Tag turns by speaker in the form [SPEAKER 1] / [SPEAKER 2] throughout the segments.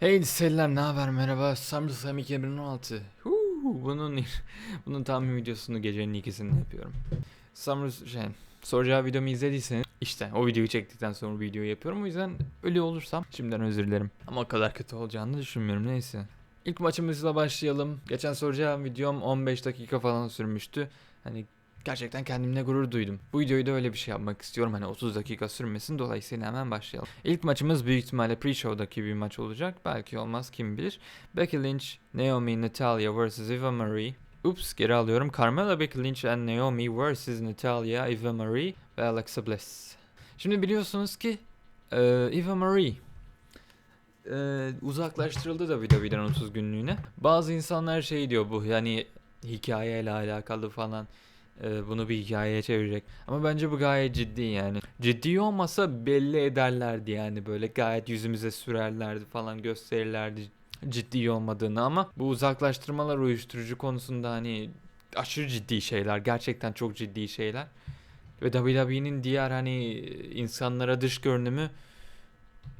[SPEAKER 1] Hey selam ne haber? Merhaba. SummerSlam 2016 Huu, bunun bunun tahmin videosunu gecenin ikisinde yapıyorum. Summer şey soracağı videomu izlediyseniz işte o videoyu çektikten sonra videoyu yapıyorum. O yüzden ölü olursam şimdiden özür dilerim. Ama o kadar kötü olacağını düşünmüyorum. Neyse. İlk maçımızla başlayalım. Geçen soracağım videom 15 dakika falan sürmüştü. Hani Gerçekten kendimle gurur duydum. Bu videoyu da öyle bir şey yapmak istiyorum. Hani 30 dakika sürmesin. Dolayısıyla hemen başlayalım. İlk maçımız büyük ihtimalle pre-show'daki bir maç olacak. Belki olmaz kim bilir. Becky Lynch, Naomi, Natalia vs. Eva Marie. Ups geri alıyorum. Carmella, Becky Lynch and Naomi vs. Natalia, Eva Marie ve Alexa Bliss. Şimdi biliyorsunuz ki e, Eva Marie e, uzaklaştırıldı da WWE'den 30 günlüğüne. Bazı insanlar şey diyor bu yani hikayeyle alakalı falan e, bunu bir hikayeye çevirecek. Ama bence bu gayet ciddi yani. Ciddi olmasa belli ederlerdi yani. Böyle gayet yüzümüze sürerlerdi falan gösterirlerdi ciddi olmadığını. Ama bu uzaklaştırmalar uyuşturucu konusunda hani aşırı ciddi şeyler. Gerçekten çok ciddi şeyler. Ve WWE'nin diğer hani insanlara dış görünümü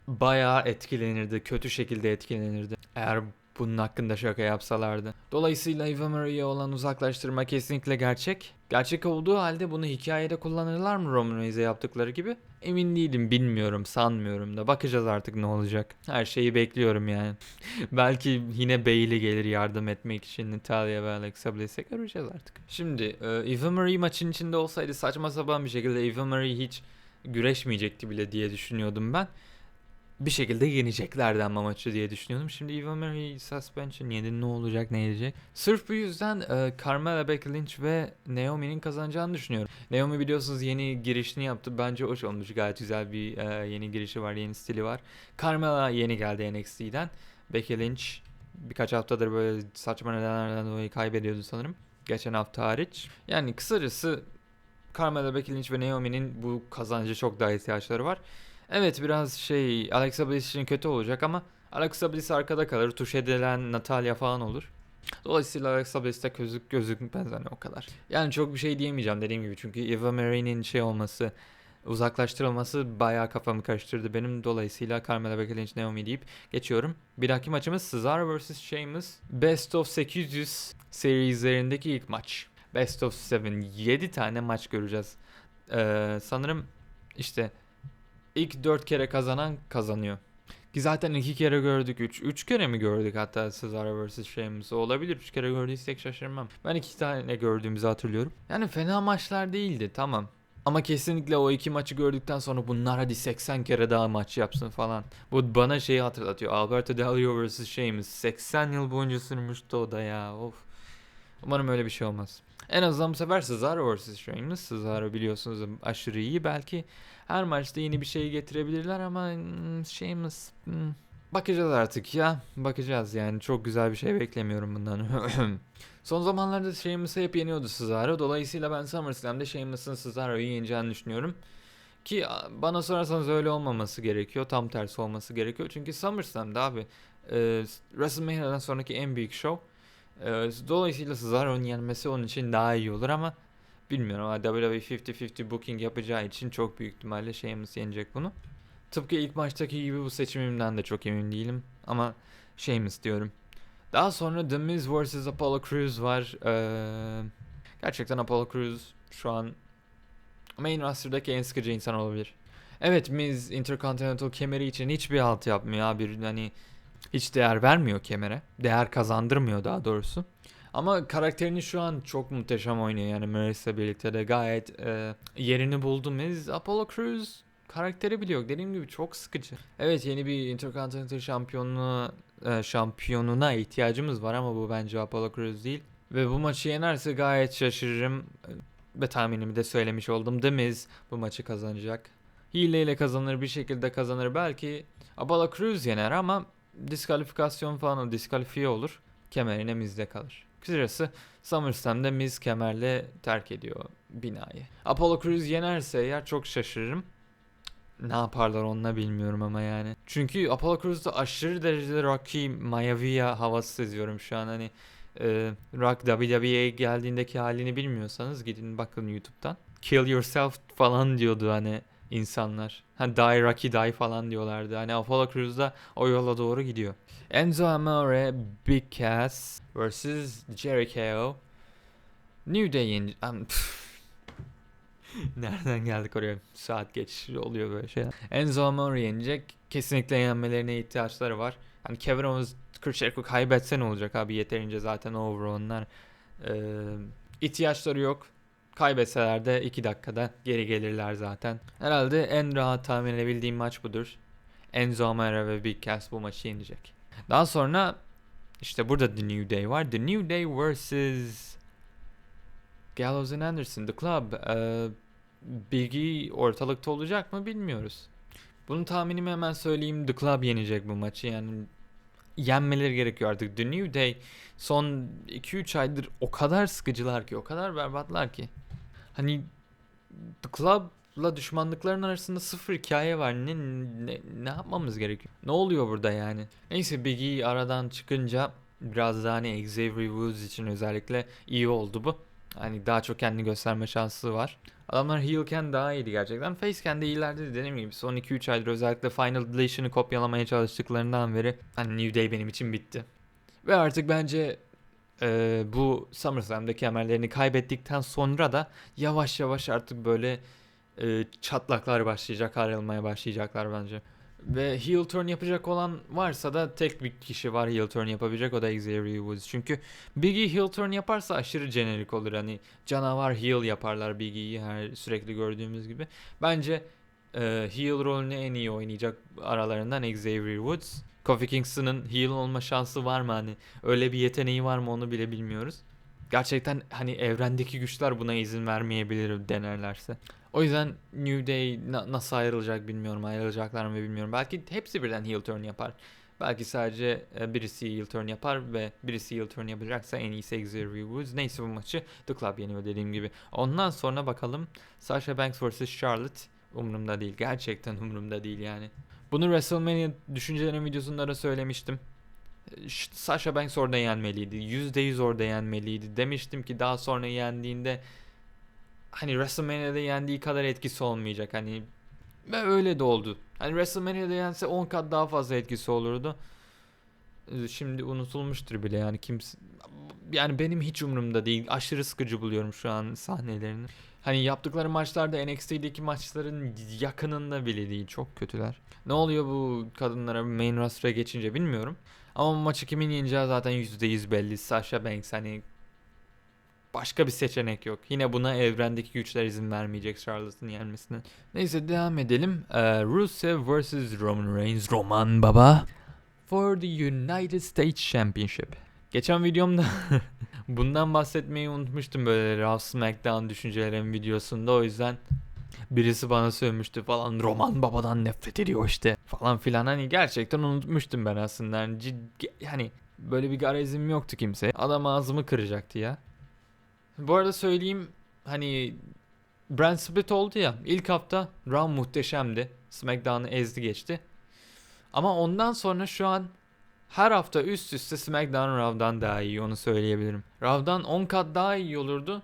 [SPEAKER 1] bayağı etkilenirdi. Kötü şekilde etkilenirdi. Eğer bunun hakkında şaka yapsalardı. Dolayısıyla Eva Marie'ye olan uzaklaştırma kesinlikle gerçek. Gerçek olduğu halde bunu hikayede kullanırlar mı Roman Reigns'e yaptıkları gibi? Emin değilim, bilmiyorum, sanmıyorum da. Bakacağız artık ne olacak. Her şeyi bekliyorum yani. Belki yine Bayley gelir yardım etmek için Natalia ve Alexa Bliss'e göreceğiz artık. Şimdi e, Eva Marie maçın içinde olsaydı saçma sapan bir şekilde Eva Marie hiç güreşmeyecekti bile diye düşünüyordum ben bir şekilde yeneceklerdi ama maçı diye düşünüyordum. Şimdi Eva Marie suspension yedi ne olacak ne edecek. Sırf bu yüzden e, Carmella, Becky Lynch ve Naomi'nin kazanacağını düşünüyorum. Naomi biliyorsunuz yeni girişini yaptı. Bence hoş olmuş. Gayet güzel bir e, yeni girişi var, yeni stili var. Carmella yeni geldi NXT'den. Becky Lynch birkaç haftadır böyle saçma nedenlerden dolayı kaybediyordu sanırım. Geçen hafta hariç. Yani kısacası Carmella, Becky Lynch ve Naomi'nin bu kazancı çok daha ihtiyaçları var. Evet biraz şey Alexa Bliss için kötü olacak ama Alexa Bliss arkada kalır. Tuş edilen Natalia falan olur. Dolayısıyla Alexa Bliss'te gözük gözükmez hani o kadar. Yani çok bir şey diyemeyeceğim dediğim gibi çünkü Eva Marie'nin şey olması uzaklaştırılması bayağı kafamı karıştırdı benim. Dolayısıyla Carmella Becky Lynch Naomi deyip geçiyorum. Bir dahaki maçımız Cesaro vs. Sheamus. Best of 800 serizlerindeki ilk maç. Best of 7. 7 tane maç göreceğiz. Ee, sanırım işte ilk 4 kere kazanan kazanıyor. Ki zaten 2 kere gördük. 3 3 kere mi gördük hatta Cesaro vs. Sheamus olabilir. 3 kere gördüysek şaşırmam. Ben 2 tane gördüğümüzü hatırlıyorum. Yani fena maçlar değildi tamam. Ama kesinlikle o iki maçı gördükten sonra bunlar hadi 80 kere daha maç yapsın falan. Bu bana şeyi hatırlatıyor. Alberto Del Rio vs. Sheamus. 80 yıl boyunca sürmüştü o da ya. Of. Umarım öyle bir şey olmaz. En azından bu sefer Cesaro vs. Sheamus. Cesaro biliyorsunuz aşırı iyi. Belki her maçta yeni bir şey getirebilirler ama hmm, Sheamus... Hmm. Bakacağız artık ya. Bakacağız yani. Çok güzel bir şey beklemiyorum bundan. Son zamanlarda Sheamus'ı hep yeniyordu Cesaro. Dolayısıyla ben SummerSlam'da Sheamus'ın Cesaro'yu yeneceğini düşünüyorum. Ki bana sorarsanız öyle olmaması gerekiyor. Tam tersi olması gerekiyor. Çünkü SummerSlam'da abi e, WrestleMania'dan sonraki en büyük show. E, dolayısıyla Cesaro'nun yenmesi onun için daha iyi olur ama bilmiyorum ama WWE 50-50 booking yapacağı için çok büyük ihtimalle Sheamus yenecek bunu. Tıpkı ilk maçtaki gibi bu seçimimden de çok emin değilim ama Sheamus diyorum. Daha sonra The Miz vs. Apollo Crews var. Ee, gerçekten Apollo Crews şu an main roster'daki en sıkıcı insan olabilir. Evet Miz Intercontinental kemeri için hiçbir halt yapmıyor abi. Hani hiç değer vermiyor kemere. Değer kazandırmıyor daha doğrusu. Ama karakterini şu an çok muhteşem oynuyor yani Maryse'le birlikte de gayet e, yerini buldu Miz. Apollo Crews karakteri biliyor. Dediğim gibi çok sıkıcı. Evet yeni bir Intercontinental şampiyonluğu e, şampiyonuna ihtiyacımız var ama bu bence Apollo Crews değil. Ve bu maçı yenerse gayet şaşırırım. Ve tahminimi de söylemiş oldum. The Miz bu maçı kazanacak. Hileyle kazanır bir şekilde kazanır. Belki Apollo Crews yener ama diskalifikasyon falan diskalifiye olur. Kemerine Miz'de kalır. Kısacası SummerSlam'da Miz kemerle terk ediyor binayı. Apollo Crews yenerse eğer çok şaşırırım. Ne yaparlar onunla bilmiyorum ama yani. Çünkü Apollo Crews'da aşırı derecede Rocky Maivia havası seziyorum şu an hani. E, Rock WWE'ye geldiğindeki halini bilmiyorsanız gidin bakın YouTube'dan. Kill yourself falan diyordu hani insanlar. Ha die Rocky die falan diyorlardı. Hani Apollo Crews'da o yola doğru gidiyor. Enzo Amore, Big Cass vs. Jericho. New Day. Am- Nereden geldik oraya? Saat geçiş oluyor böyle şeyler. Enzo Amore yenecek. Kesinlikle yenmelerine ihtiyaçları var. Hani Kevin Owens, Chris Jericho kaybetse ne olacak abi? Yeterince zaten over onlar. Ee, ihtiyaçları yok. Kaybetseler de 2 dakikada geri gelirler zaten. Herhalde en rahat tahmin edebildiğim maç budur. Enzo Amore ve Big Cass bu maçı yenecek. Daha sonra işte burada The New Day var. The New Day vs. Gallows and Anderson, The Club. Ee, Big E ortalıkta olacak mı bilmiyoruz. Bunu tahminimi hemen söyleyeyim. The Club yenecek bu maçı. Yani yenmeleri gerekiyor artık. The New Day son 2-3 aydır o kadar sıkıcılar ki, o kadar berbatlar ki. Hani The Club'la düşmanlıkların arasında sıfır hikaye var. Ne, ne, ne yapmamız gerekiyor? Ne oluyor burada yani? Neyse Big E aradan çıkınca biraz daha hani Xavier Woods için özellikle iyi oldu bu. Hani daha çok kendini gösterme şansı var. Adamlar heelken daha iyiydi gerçekten. Faceken de iyilerdi dediğim gibi. Son 2-3 aydır özellikle Final Deletion'ı kopyalamaya çalıştıklarından beri hani New Day benim için bitti. Ve artık bence e, bu SummerSlam'da kemerlerini kaybettikten sonra da yavaş yavaş artık böyle e, çatlaklar başlayacak, ayrılmaya başlayacaklar bence. Ve heel turn yapacak olan varsa da tek bir kişi var heel turn yapabilecek o da Xavier Woods. Çünkü Big E heel turn yaparsa aşırı jenerik olur. Hani canavar heel yaparlar Big E'yi her sürekli gördüğümüz gibi. Bence e, heel rolünü en iyi oynayacak aralarından Xavier Woods. Kofi Kingston'ın heel olma şansı var mı hani öyle bir yeteneği var mı onu bile bilmiyoruz. Gerçekten hani evrendeki güçler buna izin vermeyebilir denerlerse. O yüzden New Day na- nasıl ayrılacak bilmiyorum. Ayrılacaklar mı bilmiyorum. Belki hepsi birden heel turn yapar. Belki sadece e, birisi heel turn yapar ve birisi heel turn yapacaksa en iyisi Xavier Woods. Neyse bu maçı The Club yeniyor dediğim gibi. Ondan sonra bakalım Sasha Banks vs Charlotte umurumda değil. Gerçekten umurumda değil yani. Bunu WrestleMania düşüncelerim videosunda da söylemiştim. Ş- Sasha Banks orada yenmeliydi. %100 orada yenmeliydi. Demiştim ki daha sonra yendiğinde hani WrestleMania'da yendiği kadar etkisi olmayacak. Hani ve öyle de oldu. Hani WrestleMania'da yense 10 kat daha fazla etkisi olurdu. Ee, Şimdi unutulmuştur bile yani kimse yani benim hiç umurumda değil. Aşırı sıkıcı buluyorum şu an sahnelerini. Hani yaptıkları maçlarda NXT'deki maçların yakınında bile değil. Çok kötüler. Ne oluyor bu kadınlara main roster'a geçince bilmiyorum. Ama maçı kimin yeneceği zaten %100 belli. Sasha Banks hani başka bir seçenek yok. Yine buna evrendeki güçler izin vermeyecek Charlotte'ın yenmesine. Neyse devam edelim. Ee, Rusev vs. Roman Reigns. Roman baba. For the United States Championship. Geçen videomda bundan bahsetmeyi unutmuştum böyle Raw SmackDown düşüncelerim videosunda. O yüzden birisi bana sövmüştü falan. Roman babadan nefret ediyor işte falan filan. Hani gerçekten unutmuştum ben aslında. Yani ciddi, hani böyle bir garezim yoktu kimse. Adam ağzımı kıracaktı ya. Bu arada söyleyeyim hani brand split oldu ya ilk hafta Raw muhteşemdi. SmackDown'ı ezdi geçti. Ama ondan sonra şu an her hafta üst üste SmackDown Raw'dan daha iyi onu söyleyebilirim. Raw'dan 10 kat daha iyi olurdu.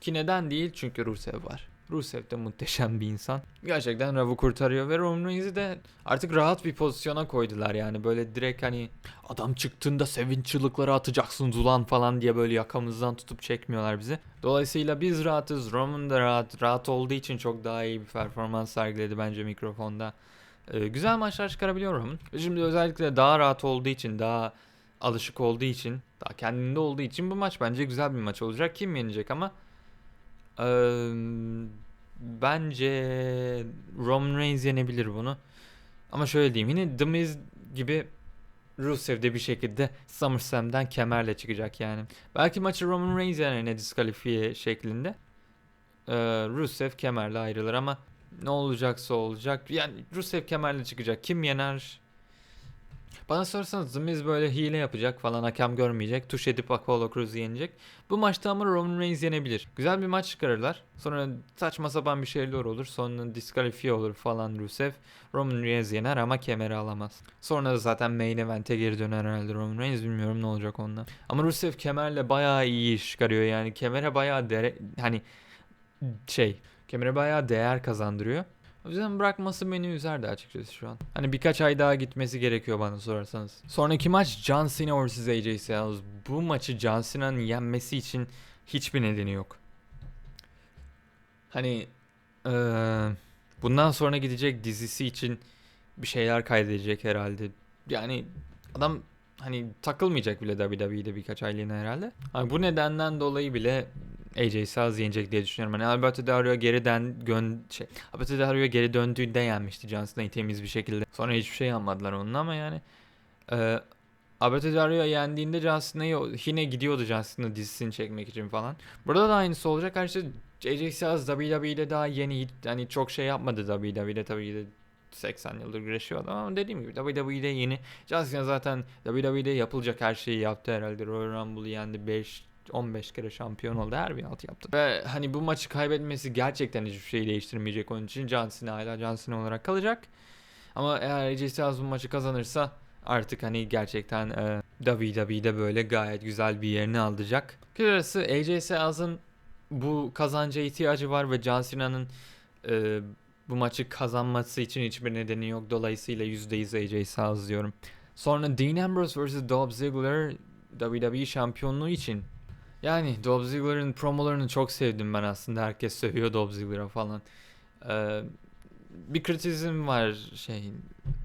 [SPEAKER 1] Ki neden değil? Çünkü Rusev var. Rusev de muhteşem bir insan. Gerçekten Raw'u kurtarıyor ve Roman Reigns'i de artık rahat bir pozisyona koydular yani. Böyle direkt hani adam çıktığında sevinç çığlıkları atacaksın ulan falan diye böyle yakamızdan tutup çekmiyorlar bizi. Dolayısıyla biz rahatız. Roman da rahat. Rahat olduğu için çok daha iyi bir performans sergiledi bence mikrofonda. Ee, güzel maçlar çıkarabiliyor Roman. Şimdi özellikle daha rahat olduğu için, daha alışık olduğu için, daha kendinde olduğu için bu maç bence güzel bir maç olacak. Kim yenecek ama eee, bence Roman Reigns yenebilir bunu. Ama şöyle diyeyim yine The Miz gibi Rusev de bir şekilde SummerSlam'dan kemerle çıkacak yani. Belki maçı Roman Reigns yener ne diskalifiye şeklinde. Ee, Rusev kemerle ayrılır ama ne olacaksa olacak. Yani Rusev kemerle çıkacak. Kim yener? Bana sorarsanız Miz böyle hile yapacak falan hakem görmeyecek. Tuş edip Apollo Crews'u yenecek. Bu maçta ama Roman Reigns yenebilir. Güzel bir maç çıkarırlar. Sonra saçma sapan bir şeyler olur. Sonra diskalifiye olur falan Rusev. Roman Reigns yener ama kemeri alamaz. Sonra da zaten main event'e geri döner herhalde Roman Reigns. Bilmiyorum ne olacak onunla. Ama Rusev kemerle bayağı iyi iş çıkarıyor yani. Kemere bayağı dere... Hani şey... Kemere bayağı değer kazandırıyor. O yüzden bırakması beni üzerdi açıkçası şu an. Hani birkaç ay daha gitmesi gerekiyor bana sorarsanız. Sonraki maç John Cena vs AJ Styles. Bu maçı John Cena'nın yenmesi için hiçbir nedeni yok. Hani eee, bundan sonra gidecek dizisi için bir şeyler kaydedecek herhalde. Yani adam hani takılmayacak bile WWE'de birkaç aylığına herhalde. Hani bu nedenden dolayı bile AJ Styles yenecek diye düşünüyorum. Hani Alberto Del Rio geriden gön şey Alberto Rio geri döndüğünde yenmişti John Cena'yı temiz bir şekilde. Sonra hiçbir şey yapmadılar onun ama yani e, Alberto Rio yendiğinde John Cena'yı yine gidiyordu John Cena dizisini çekmek için falan. Burada da aynısı olacak. Her şey AJ Styles WWE'de daha yeni hani çok şey yapmadı WWE'de tabii ki de 80 yıldır güreşiyordu ama dediğim gibi WWE'de yeni. John Cena zaten WWE'de yapılacak her şeyi yaptı herhalde. Royal Rumble'ı yendi 5 15 kere şampiyon oldu. Her bir alt yaptı. Ve hani bu maçı kaybetmesi gerçekten hiçbir şey değiştirmeyecek onun için. John Cena hala John Cena olarak kalacak. Ama eğer AJ Styles bu maçı kazanırsa artık hani gerçekten e, WWE'de böyle gayet güzel bir yerini alacak. Kısacası AJ Styles'ın bu kazanca ihtiyacı var ve John Cena'nın e, bu maçı kazanması için hiçbir nedeni yok. Dolayısıyla %100 AJ Styles diyorum. Sonra Dean Ambrose vs. Dolph Ziggler WWE şampiyonluğu için. Yani Dolph Ziggler'ın promolarını çok sevdim ben aslında. Herkes sövüyor Dolph Ziggler'a falan. Ee, bir kritizm var şey.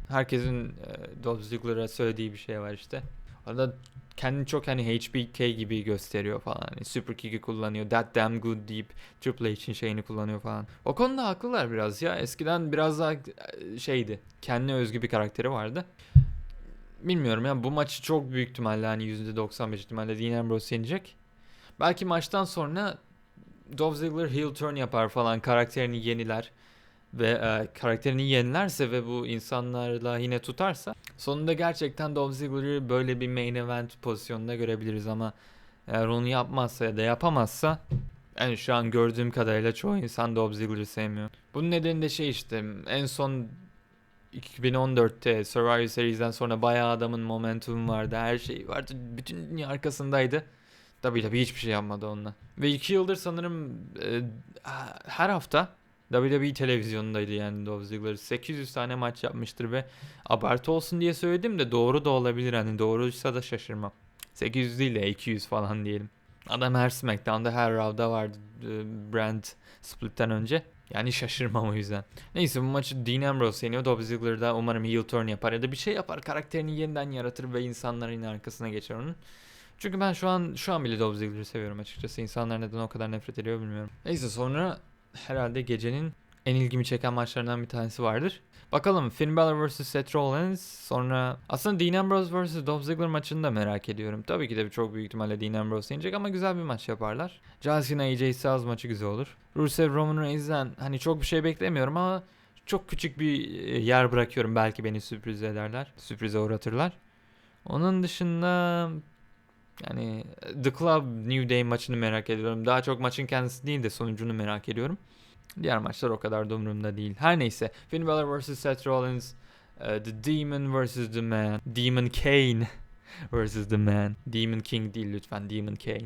[SPEAKER 1] Herkesin e, Dolph Ziggler'a söylediği bir şey var işte. Orada kendini çok hani HBK gibi gösteriyor falan. Hani super kick'i kullanıyor. That damn good deyip Triple H'in şeyini kullanıyor falan. O konuda haklılar biraz ya. Eskiden biraz daha e, şeydi. Kendine özgü bir karakteri vardı. Bilmiyorum ya bu maçı çok büyük ihtimalle hani %95 ihtimalle Dean Ambrose yenecek. Belki maçtan sonra Dolph Ziggler heel turn yapar falan karakterini yeniler ve e, karakterini yenilerse ve bu insanlarla yine tutarsa sonunda gerçekten Dolph Ziggler'ı böyle bir main event pozisyonunda görebiliriz ama eğer onu yapmazsa ya da yapamazsa yani şu an gördüğüm kadarıyla çoğu insan Dolph Ziggler'ı sevmiyor. Bunun nedeni de şey işte en son 2014'te Survivor Series'den sonra bayağı adamın momentum vardı. Her şey vardı. Bütün dünya arkasındaydı. Tabii tabii hiçbir şey yapmadı onunla. Ve iki yıldır sanırım e, her hafta WWE televizyonundaydı yani Dolph Ziggler. 800 tane maç yapmıştır ve abartı olsun diye söyledim de doğru da olabilir. Hani doğruysa da şaşırmam. 800 değil de 200 falan diyelim. Adam her SmackDown'da her Raw'da vardı e, brand split'ten önce. Yani şaşırmam o yüzden. Neyse bu maçı Dean Ambrose yeniyor. Dolph Ziggler umarım heel turn yapar ya da bir şey yapar. Karakterini yeniden yaratır ve insanların arkasına geçer onun. Çünkü ben şu an şu an bile Dolph Ziggler'ı seviyorum açıkçası. İnsanlar neden o kadar nefret ediyor bilmiyorum. Neyse sonra herhalde gecenin en ilgimi çeken maçlarından bir tanesi vardır. Bakalım Finn Balor vs Seth Rollins sonra aslında Dean Ambrose vs Dolph Ziggler maçını da merak ediyorum. Tabii ki de çok büyük ihtimalle Dean Ambrose yenecek ama güzel bir maç yaparlar. John Cena AJ Styles maçı güzel olur. Rusev Roman Reigns'den hani çok bir şey beklemiyorum ama çok küçük bir e, yer bırakıyorum. Belki beni sürpriz ederler. Sürprize uğratırlar. Onun dışında yani The Club New Day maçını merak ediyorum. Daha çok maçın kendisi değil de sonucunu merak ediyorum. Diğer maçlar o kadar da umurumda değil. Her neyse. Finn Balor vs. Seth Rollins. uh, the Demon vs. The Man. Demon Kane vs. The Man. Demon King değil lütfen. Demon Kane.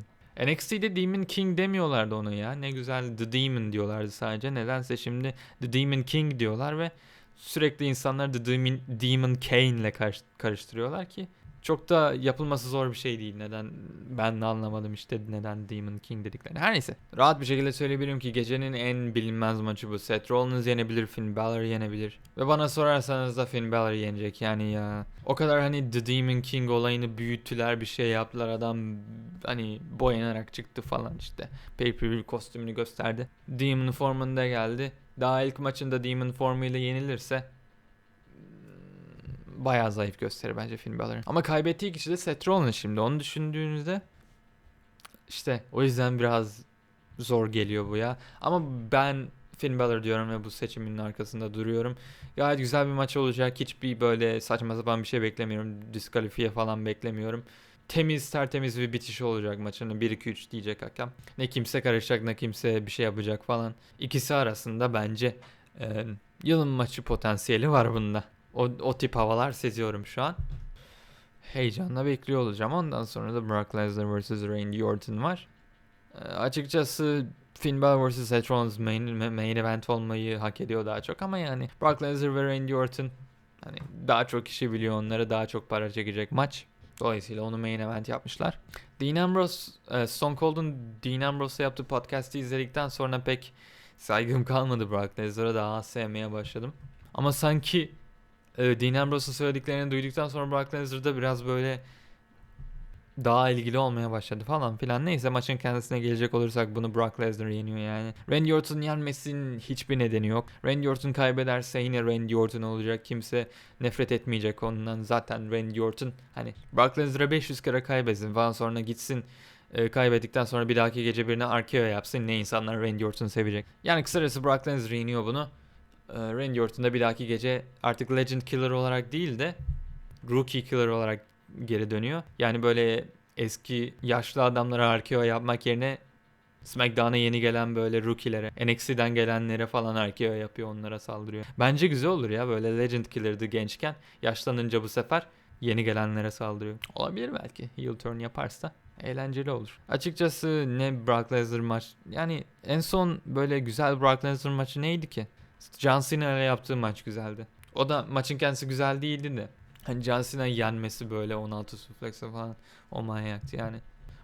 [SPEAKER 1] NXT'de Demon King demiyorlardı ona ya. Ne güzel The Demon diyorlardı sadece. Nedense şimdi The Demon King diyorlar ve sürekli insanlar The Demon, Demon Kane ile karış- karıştırıyorlar ki çok da yapılması zor bir şey değil. Neden ben de anlamadım işte neden Demon King dediklerini. Her neyse. Rahat bir şekilde söyleyebilirim ki gecenin en bilinmez maçı bu. Seth Rollins yenebilir, Finn Balor yenebilir. Ve bana sorarsanız da Finn Balor yenecek yani ya. O kadar hani The Demon King olayını büyüttüler bir şey yaptılar. Adam hani boyanarak çıktı falan işte. Pay-per-view kostümünü gösterdi. Demon formunda geldi. Daha ilk maçında Demon formuyla yenilirse bayağı zayıf gösterir bence Finn Balor'ın. Ama kaybettiği kişi de Seth Rollins şimdi. Onu düşündüğünüzde işte o yüzden biraz zor geliyor bu ya. Ama ben Finn Balor diyorum ve bu seçimin arkasında duruyorum. Gayet güzel bir maç olacak. Hiçbir böyle saçma sapan bir şey beklemiyorum. Diskalifiye falan beklemiyorum. Temiz tertemiz bir bitiş olacak maçının 1-2-3 diyecek hakem. Ne kimse karışacak ne kimse bir şey yapacak falan. İkisi arasında bence e, yılın maçı potansiyeli var bunda. O, o tip havalar seziyorum şu an. Heyecanla bekliyor olacağım. Ondan sonra da Brock Lesnar vs. Randy Orton var. E, açıkçası Finn Balor vs. Seth Rollins main, main event olmayı hak ediyor daha çok ama yani Brock Lesnar ve Randy Orton hani daha çok kişi biliyor onları daha çok para çekecek maç. Dolayısıyla onu main event yapmışlar. Dean Ambrose, e, Stone Cold'un Dean Ambrose'la yaptığı podcast'i izledikten sonra pek saygım kalmadı Brock Lesnar'a daha az sevmeye başladım. Ama sanki Dean Ambrose'un söylediklerini duyduktan sonra Brock Lesnar'da biraz böyle daha ilgili olmaya başladı falan filan. Neyse maçın kendisine gelecek olursak bunu Brock Lesnar yeniyor yani. Randy Orton yenmesinin hiçbir nedeni yok. Randy Orton kaybederse yine Randy Orton olacak. Kimse nefret etmeyecek ondan. Zaten Randy Orton hani Brock Lesnar'a 500 kere kaybetsin falan sonra gitsin e, kaybettikten sonra bir dahaki gece birine RKO yapsın. Ne insanlar Randy Orton'u sevecek. Yani kısacası Brock Lesnar yeniyor bunu. E, Randy Orton da bir dahaki gece artık Legend Killer olarak değil de Rookie Killer olarak geri dönüyor. Yani böyle eski yaşlı adamlara RKO yapmak yerine SmackDown'a yeni gelen böyle rookie'lere, NXT'den gelenlere falan RKO yapıyor, onlara saldırıyor. Bence güzel olur ya böyle Legend Killer'dı gençken. Yaşlanınca bu sefer yeni gelenlere saldırıyor. Olabilir belki. Heel turn yaparsa eğlenceli olur. Açıkçası ne Brock Lesnar maç yani en son böyle güzel Brock Lesnar maçı neydi ki? John Cena ile yaptığı maç güzeldi. O da maçın kendisi güzel değildi de. Hani John Cena'yı yenmesi böyle 16 suplex'e falan o manyaktı yani.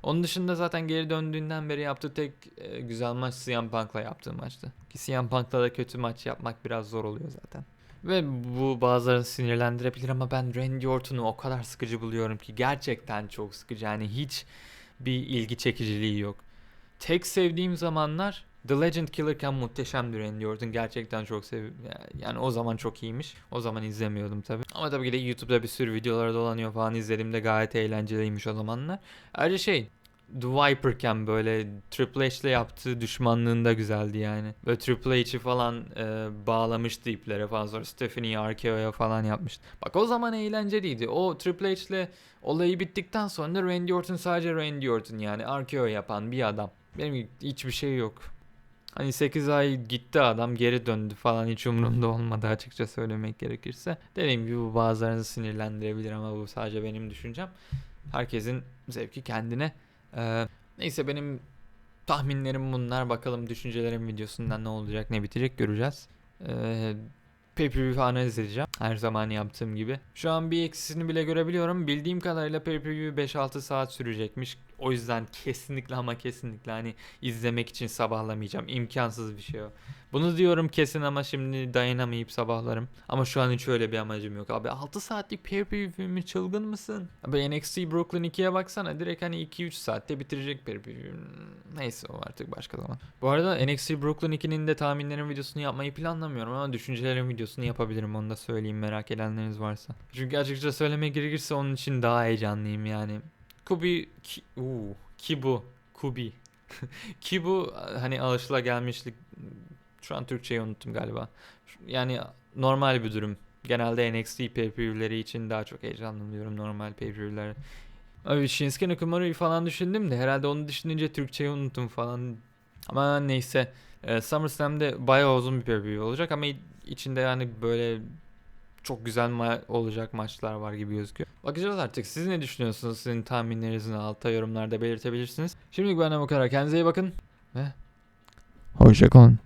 [SPEAKER 1] Onun dışında zaten geri döndüğünden beri yaptığı tek e, güzel maç CM Punk'la yaptığı maçtı. Ki CM Punk'la da kötü maç yapmak biraz zor oluyor zaten. Ve bu bazılarını sinirlendirebilir ama ben Randy Orton'u o kadar sıkıcı buluyorum ki gerçekten çok sıkıcı. Yani hiç bir ilgi çekiciliği yok. Tek sevdiğim zamanlar The Legend Killer'ken muhteşemdi Randy Orton. Gerçekten çok sev yani o zaman çok iyiymiş. O zaman izlemiyordum tabi. Ama tabii ki de YouTube'da bir sürü videoları dolanıyor falan izlediğimde gayet eğlenceliymiş o zamanlar. Ayrıca şey The Viper'ken böyle Triple H'le yaptığı düşmanlığında güzeldi yani. Böyle Triple H'i falan e, bağlamıştı iplere falan sonra Stephanie'yi RKO'ya falan yapmıştı. Bak o zaman eğlenceliydi. O Triple H'le olayı bittikten sonra Randy Orton sadece Randy Orton yani RKO yapan bir adam. Benim hiçbir şey yok. Hani 8 ay gitti adam geri döndü falan hiç umurumda olmadı açıkça söylemek gerekirse. Dediğim gibi bu bazılarını sinirlendirebilir ama bu sadece benim düşüncem. Herkesin zevki kendine. Ee, neyse benim tahminlerim bunlar. Bakalım düşüncelerim videosundan ne olacak ne bitecek göreceğiz. Ee, pay-per-view analiz edeceğim. Her zaman yaptığım gibi. Şu an bir eksisini bile görebiliyorum. Bildiğim kadarıyla pay-per-view 5-6 saat sürecekmiş. O yüzden kesinlikle ama kesinlikle hani izlemek için sabahlamayacağım. İmkansız bir şey o. Bunu diyorum kesin ama şimdi dayanamayıp sabahlarım. Ama şu an hiç öyle bir amacım yok. Abi 6 saatlik pay-per-view mi çılgın mısın? Abi NXT Brooklyn 2'ye baksana direkt hani 2-3 saatte bitirecek pay-per-view. Neyse o artık başka zaman. Bu arada NXT Brooklyn 2'nin de tahminlerin videosunu yapmayı planlamıyorum ama düşüncelerin videosunu yapabilirim onu da söyleyeyim merak edenleriniz varsa. Çünkü açıkça söylemek gerekirse onun için daha heyecanlıyım yani. Kubi ki, uu, Kibu Kubi Kibu hani alışılagelmişlik şu an Türkçeyi unuttum galiba. Yani normal bir durum. Genelde NXT pay-per-view'leri için daha çok heyecanlanıyorum normal pay-per-view'ler. Abi Shinsuke Nakamura'yı falan düşündüm de herhalde onu düşününce Türkçeyi unuttum falan. Ama neyse. Ee, SummerSlam'de bayağı uzun bir pay-per-view olacak ama içinde yani böyle çok güzel ma- olacak maçlar var gibi gözüküyor. Bakacağız artık. Siz ne düşünüyorsunuz? Sizin tahminlerinizi altta yorumlarda belirtebilirsiniz. Şimdilik benden bu kadar. Kendinize iyi bakın ve hoşçakalın.